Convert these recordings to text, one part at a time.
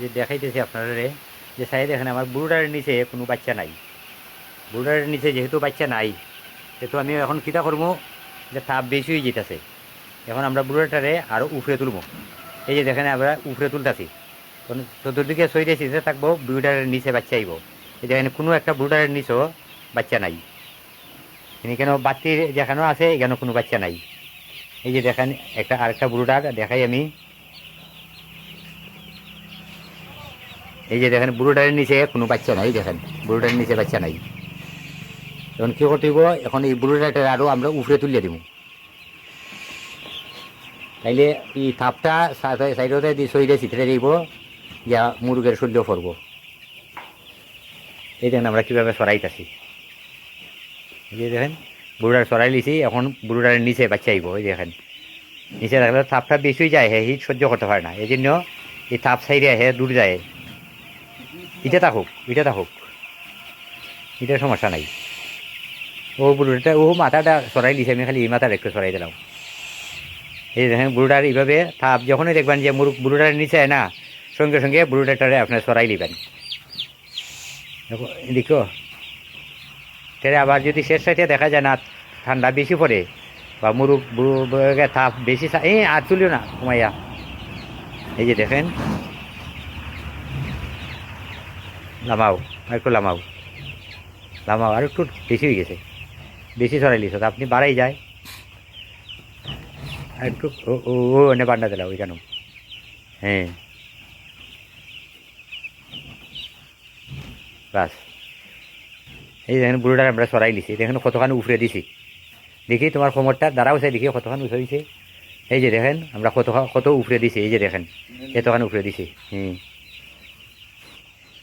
যে দেখাইতেছি আপনারা, যে সাইড দেখেন আমার বুড়ারের নিচে কোনো বাচ্চা নাই। বুড়ারের নিচে যেহেতু বাচ্চা নাই, সেহেতু আমি এখন কিতা করব? যে তাপ বেশি হয়ে যেতেছে। এখন আমরা বুড়াটারে আরও উফরে তুলবো। এই যে দেখেন আমরা উফরে তুলতেছি। তখন চতুর্দিকে সইতে সিজে থাকব বুড়ারের নিচে বাচ্চা আইব। এই দেখেন কোনো একটা বুড়ারের নিচেও বাচ্চা নাই। কেন বাতি যেখানেও আছে এখানে কোনো বাচ্চা নাই। এই যে দেখেন একটা আরেকটা বুড়ার দেখাই আমি। এই যে দেখেন বুড়োটার নিচে কোনো বাচ্চা নাই, দেখেন। বুড়োটার নিচে বাচ্চা নাই। এখন কী করতে এখন এই বুড়োটাটা আরও আমরা উফরে তুলিয়ে দিব। তাইলে এই থাপটা সাইডতে দিয়ে সইডে চিত্রে দিব যা মুরগের সূর্য পড়ব। এই দেখেন আমরা কীভাবে সরাইতেছি। এই যে দেখেন বুড়ার সরাই লিছি, এখন বুড়োটার নিচে বাচ্চা আইব এই দেখেন। নিচে থাকলে তাপটা বেশি যায়, হে, হিট সহ্য করতে পারে না। এই জন্য এই তাপ সাইডে হে, দূর যায়। এটা তা হোক এটা তা হোক এটা সমস্যা নাই। ও বুড়োটা ও মাথাটা সরাই দিছে, আমি খালি এই মাথাটা একটু সরাই দিলাম। এই দেখেন, বুড়োটার এইভাবে তাপ যখনই দেখবেন যে মুরুখ বুড়োটার নিচে না, সঙ্গে সঙ্গে বুড়োটাটারে আপনার সরাই দিবেন। দেখো তাহলে আবার যদি শেষ সাইডে দেখা যায় না, ঠান্ডা বেশি পড়ে, বা মুরুখ বুড়ো থাপ বেশি এই আর তুলিও না কমাইয়া এই যে দেখেন লামাও একটু লামাও। লামাও আর একটু বেশি হয়ে গেছে। বেশি সরাই লিছ আপনি বাড়াই যায়। আর একটু ও ও এনে বান্ডা দিলাম ওইখানে হ্যাঁ। বাস। এই দেখেন বুড়োটা আমরা সরাই লিছি দেখেন কতখানি উফরে দিছি। দেখি তোমার কোমরটা, দাঁড়াও সে দেখি কতখানি দিছে। এই যে দেখেন, আমরা কত কত উফরে দিছি, এই যে দেখেন, এতখানি উফরে দিছি। হুম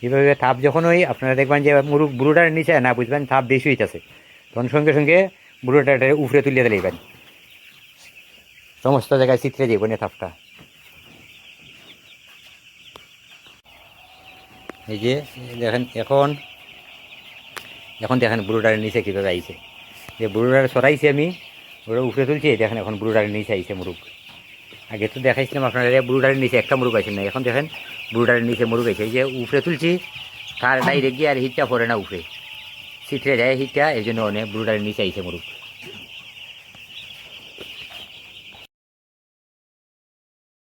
এইভাবে থাপ যখন ওই আপনারা দেখবেন যে মুরুখ বুড়োটার নিচে, না বুঝবেন, থাপ বেশি হইতেছে। তখন সঙ্গে সঙ্গে বুড়োটাটা উফরে তুলিয়ে দিলেইবেন। সমস্ত জায়গায় চিত্রে যাইব না তাপটা এই যে, দেখেন, এখন এখন দেখেন বুড়োটার নিচে কীভাবে আইছে। যে বুড়োটার সরাইছি আমি, ওরা উফরে তুলছি, দেখেন এখন বুড়োটার নিচে আইছে মুরুখ। আগে তো দেখাইছিলাম আপনারা বুড়োটার নিচে একটা মুরুখ আছে না এখন দেখেন বুড়োটার নিচে মরু গেছে। যে উপরে তুলছি তার ডাইরেক্ট গিয়ে আর হিটটা পড়ে না উপরে চিত্রে যায় হিটটা এই জন্য অনেক বুড়োটার নিচে আইছে মুরুখ